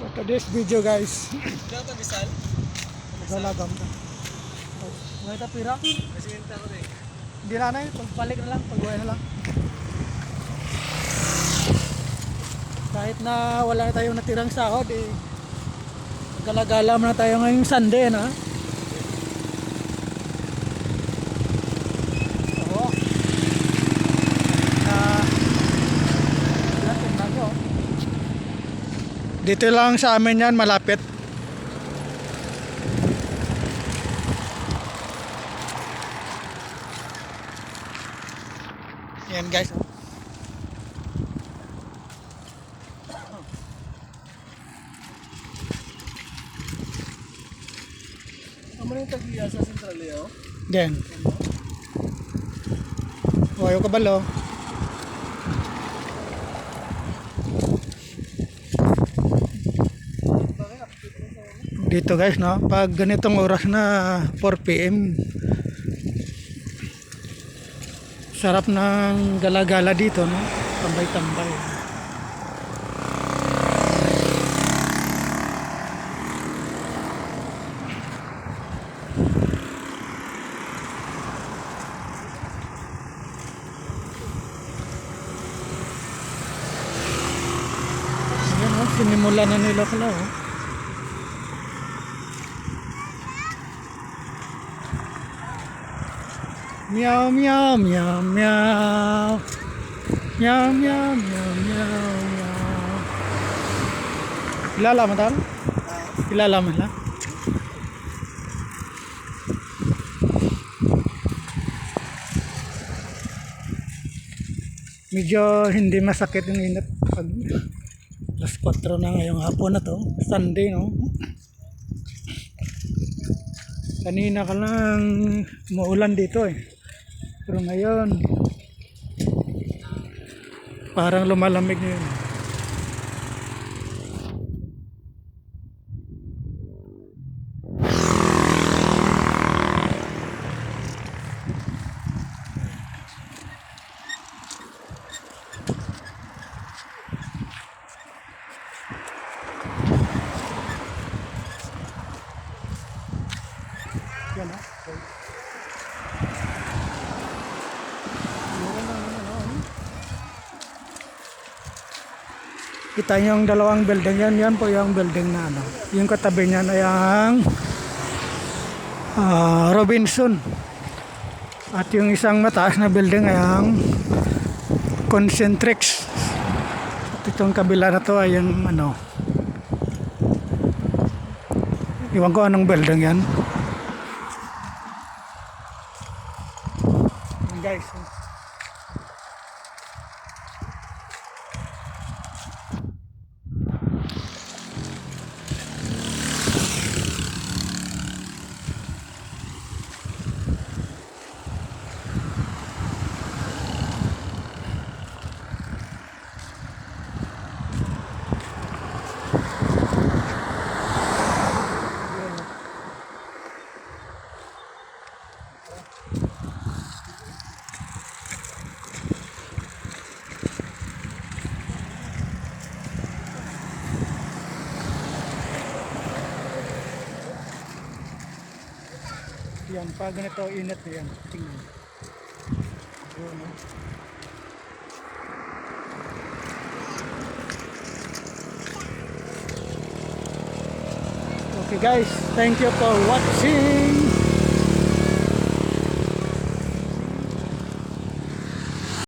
For today's video guys, pa bisal? galagam na. May tapira? Presidente ako rin. Hindi na na, pagbalik na lang, pagbuhay na lang. Kahit na wala na tayong natirang sahod, eh, galagala na tayo ngayong Sunday, na. Oo. Ah, yan, tingnan ko. Dito lang sa amin yan, malapit. Yan guys. Ano yung tagiya sa Central Leo? Yan. Wayo ka balo. Dito guys, no? Pag ganitong oras na 4 p.m. Sarap ng gala-gala dito, no? Tambay-tambay. Ayan, oh, sinimula na nila pala, oh. Meow, meow, meow, meow. Meow, meow, meow, meow, meow. Kilala mo tal? Kilala mo lang? Medyo hindi masakit yung init pag alas 4 na ngayong hapon na to. Sunday, no? Kanina ka lang umuulan dito eh. Pero ngayon, parang lumalamig na yun. Yan ah. Okay. Meron na naman, ano, Kita niyo yung dalawang building yan, yan po yung building na ano. Yung katabi niyan ay ang ah, Robinson. At yung isang mataas na building ay ang Concentrix. At itong kabila na to ay yung ano. Iwan ko anong building. Yan, guys. Yan, pag ganito init yan. Tingnan. Yun, no? Okay guys, thank you for watching.